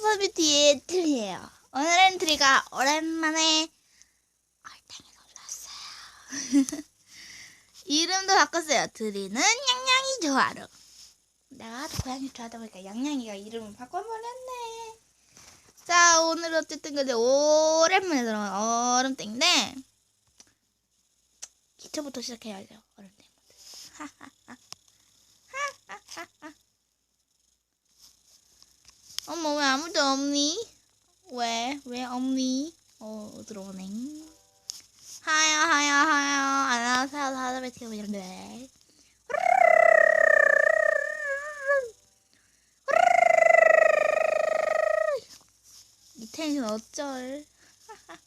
소서비티의 트리예요. 오늘은 트리가 오랜만에 얼탱이 놀랐어요. 이름도 바꿨어요. 트리는 양양이 좋아로. 내가 고양이 좋아하다 보니까 양양이가 이름을 바꿔버렸네. 자, 오늘 어쨌든 근데 오랜만에 들어온 얼음땡인데 기초부터 시작해야죠. 얼음땡부터. 어머 왜 아무도 없니? 왜? 왜 없니? 어 들어오네. 하여 하여 하여 안녕하세요 사자베티 여러분들. 이 텐션 어쩔?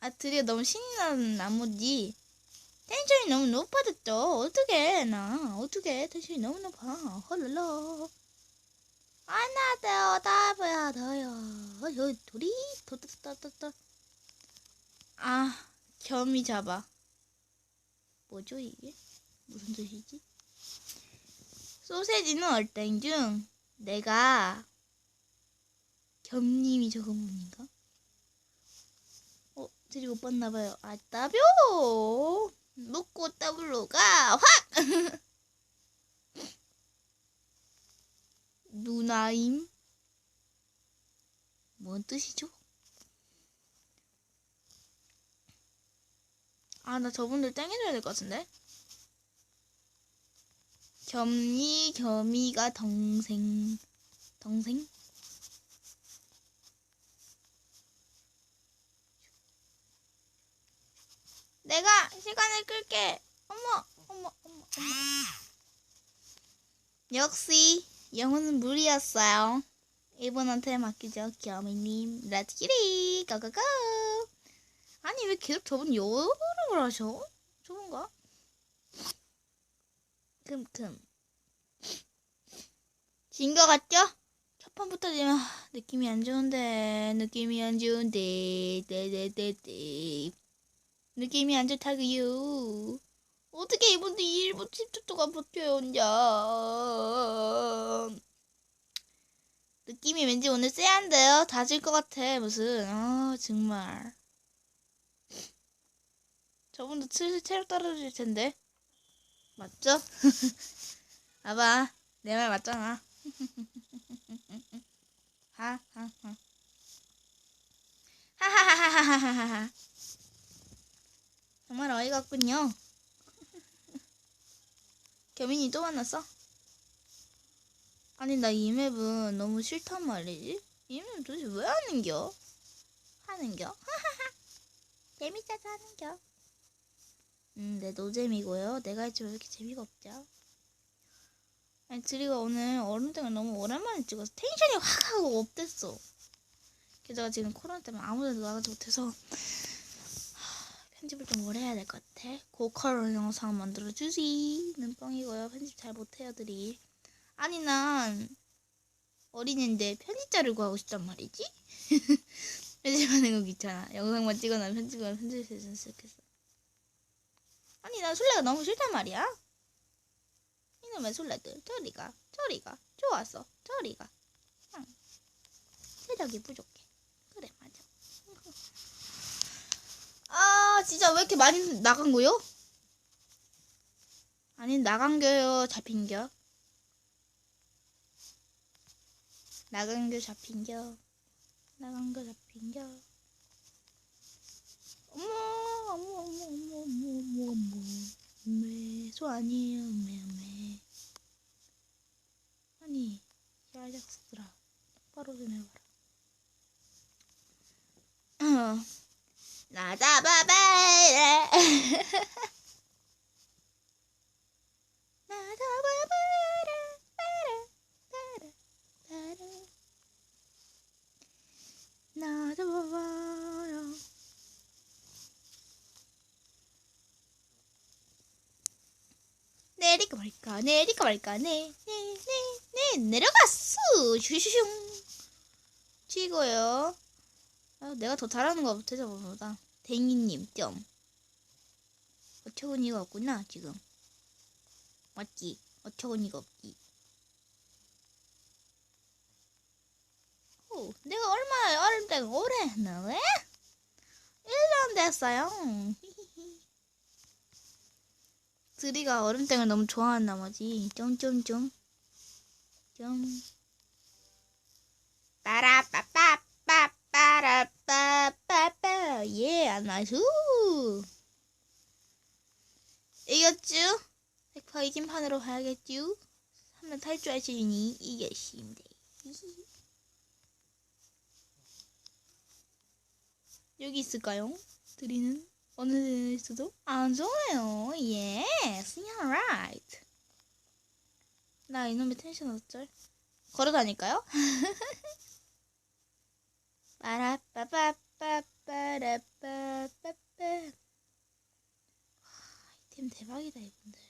아 드디어 너무 신이 나는 나머지 텐션이 너무 높아졌죠. 어떻게 나 어떻게 텐션이 너무 높아. 헐랄라. 안녕하세요. 다보야 더요. 여기 둘이 도도도도도. 아 겸이 잡아. 뭐죠 이게? 무슨 뜻이지? 소세지는 얼땡 중 내가 겸님이 적은 분인가? 어, 드리 못 봤나봐요. 아, 따벼! 묻고 더블로가 확! 누나임? 뭔 뜻이죠? 아, 나 저분들 땡해줘야 될 것 같은데? 겸이, 겸이가 동생, 동생? 내가 시간을 끌게. 어머, 어머, 어머, 어머. 역시 영혼은 물이었어요. 이분한테 맡기죠. 겸이님, 렛츠기리, 고고고. 아니 왜 계속 저분 여름을 하셔? 좋은가? 큼큼. 진거 같죠? 첫 판부터 지금 느낌이 안 좋은데 느낌이 안 좋은데 떼떼떼떼 느낌이 안 좋다고요. 어떻게 이분들 1분 10초 동안 버텨요 혼자. 느낌이 왠지 오늘 쎄한데요? 다질 것 같아 무슨 아 정말 저분도 슬슬 체력 떨어질 텐데 맞죠? 봐봐 내 말 맞잖아 하하하 하하하하하하하 정말 어이가 없군요. 겸인이 또 만났어? 아니 나 이 맵은 너무 싫단 말이지? 이 맵은 도대체 왜 하는겨? 하는겨? 재밌어서 하는겨? 음, 내 노잼이고요. 내가 했지 왜 이렇게 재미가 없죠? 아니 드리가 오늘 얼음땡을 너무 오랜만에 찍어서 텐션이 확 하고 업됐어. 게다가 지금 코로나 때문에 아무 데도 나가지 못해서 편집을 좀 오래 해야 될 것 같아. 고컬 영상 만들어주지. 눈뻥이고요. 편집 잘 못해요, 들이. 아니, 난 어린인데 편집자를 구하고 싶단 말이지? 편집하는 거 귀찮아. 영상만 찍어놔 편집하면 편집해서 시작했어. 아니, 난 술래가 너무 싫단 말이야. 이놈의 술래들. 저리가, 저리가. 좋았어. 저리가. 응. 체력이 부족해. 그래, 맞아. 아 진짜 왜 이렇게 많이 나간 거요? 아니 나간겨요 잡힌 겨. 나간겨 잡힌 겨. 나간겨 잡힌겨. 어머 어머 어머 어머 어머 어머 어머. 매소 아니에요 매매 아니 야 자식들아. 똑바로 좀 해봐라 어. 나 잡아봐라 나 잡아봐라 바라 바라 바라 나 잡아봐라 내릴까 내릴까 말까 네네 네 내려갔어. 슈슈슝. 치고요. 아, 내가 더 잘하는 것 같아 저번보다. 댕이님 점 어처구니가 없구나 지금. 맞지? 어처구니가 없지. 얼음땡 오래했네 왜? 1년 됐어요 드리가 얼음땡을 너무 좋아하는 나머지. 좀좀좀 좀 빠라빠빠빠빠라빠빠빠. 예 안나수 이겼쥬? 백파 이긴 판으로 가야겠쥬? 3년 탈주하시니 이겼습니다. 여기 있을까요? 드리는 데서도 안 좋아요. Yes, you're right. 나 이놈의 텐션 어쩔? 걸어 다닐까요? 빠라빠빠빠빠라빠빠빠 아이템 대박이다 이분들.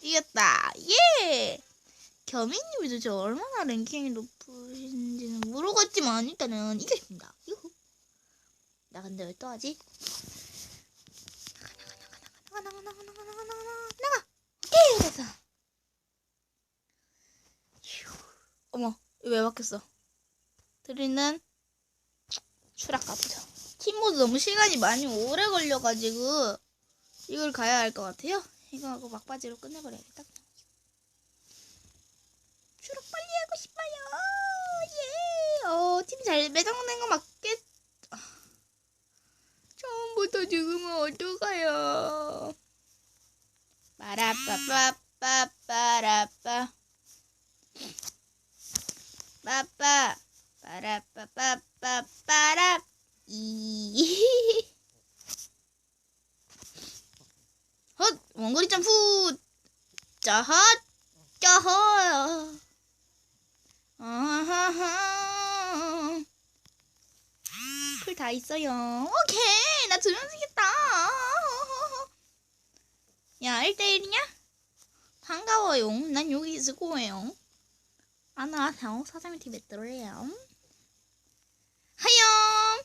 이겼다. 예! 겸이님이 도대체 얼마나 랭킹이 높으신지는 모르겠지만 일단은 이겼습니다. 나 근데 왜 또 하지? 나가 나가 나가 나가 나가 나가 나가 나가 나가 나가 오케이 됐어. 휴. 어머 이거 왜 바뀌었어? 드리는 추락 가보자. 팀모드 너무 시간이 많이 오래 걸려가지고 이걸 가야 할 것 같아요. 이거 하고 막바지로 끝내버려야겠다. 추락 빨리 하고 싶어요. 예. 어, 팀 잘 매장된 거 맞겠. 아, 처음부터 죽으면 어떡해요. 빠라빠빠빠빠라빠. 빠빠. 빠라빠빠빠빠라. 이. 헛! 원거리 점프! 짜헛! 짜헛! 아하하. 풀다 있어요. 오케이! 나 죽겠다! 야, 1대1이냐? 반가워요. 난 여기 있을 거예요. 안녕하세요. 사장님 팀에 들어래요. 하염!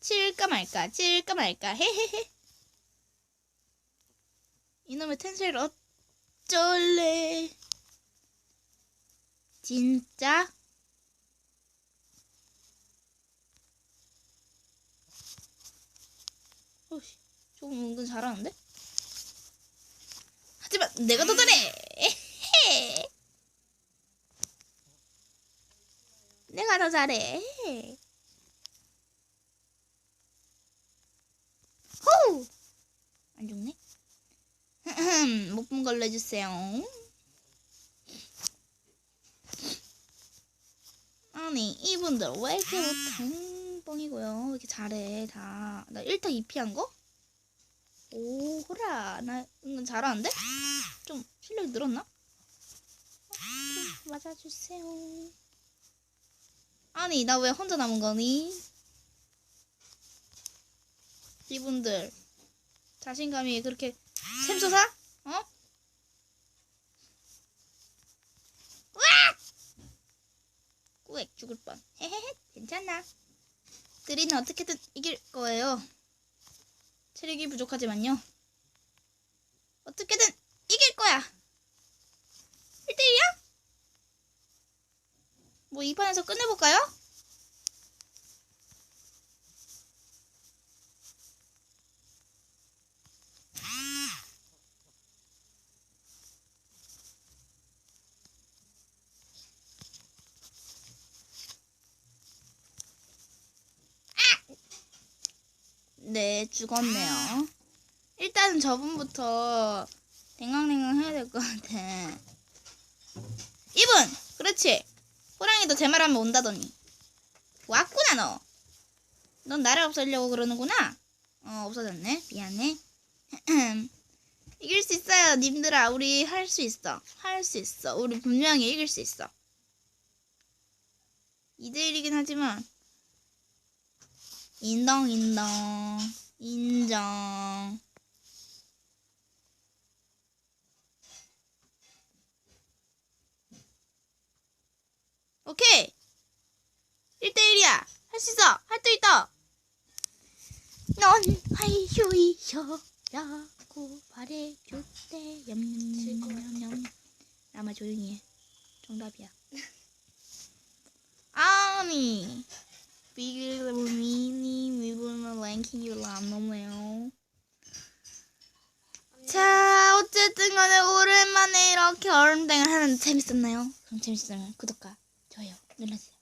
칠까 말까, 칠까 말까, 헤헤헤. 이놈의 텐셀 어쩔래? 진짜? 어씨, 조금 은근 잘하는데? 하지만 내가 더 잘해! 내가 더 잘해! 호우! 안 죽네? 못 본 걸로 해주세요. 아니, 이분들 왜 이렇게 못해? 뻥이고요. 왜 이렇게 잘해, 다. 나 1타 2피 한 거? 오, 호라. 나 은근 잘하는데? 좀 실력이 늘었나? 맞아주세요. 아니, 나 왜 혼자 남은 거니? 이분들. 자신감이 그렇게 샘솟아? 어? 으악! 꾸액 죽을 뻔. 헤헤헤, 괜찮아. 드리는 어떻게든 이길 거예요. 체력이 부족하지만요. 어떻게든 이길 거야. 1대1이야? 뭐 이 판에서 끝내볼까요? 네, 죽었네요. 일단은 저분부터 댕강댕강 해야 될 것 같아. 이분! 그렇지. 호랑이도 제 말하면 온다더니. 왔구나, 너. 넌 나를 없애려고 그러는구나. 어, 없어졌네. 미안해. 이길 수 있어요, 님들아. 우리 할 수 있어. 할 수 있어. 우리 분명히 이길 수 있어. 2대1이긴 하지만, 인정, 인정. 인정. 오케이. 1대1이야. 할 수 있어. 할 수 있다. 넌할수 있어라고 말해줄 때 냠냠냠냠 라마 조용히 해. 정답이야. 미니 비글 미니 미분은 랭킹이 별로 안 넘네요. 자 어쨌든 간에 오랜만에 이렇게 얼음땡을 하는데 재밌었나요? 그럼 재밌었다면 구독과 좋아요 눌러주세요.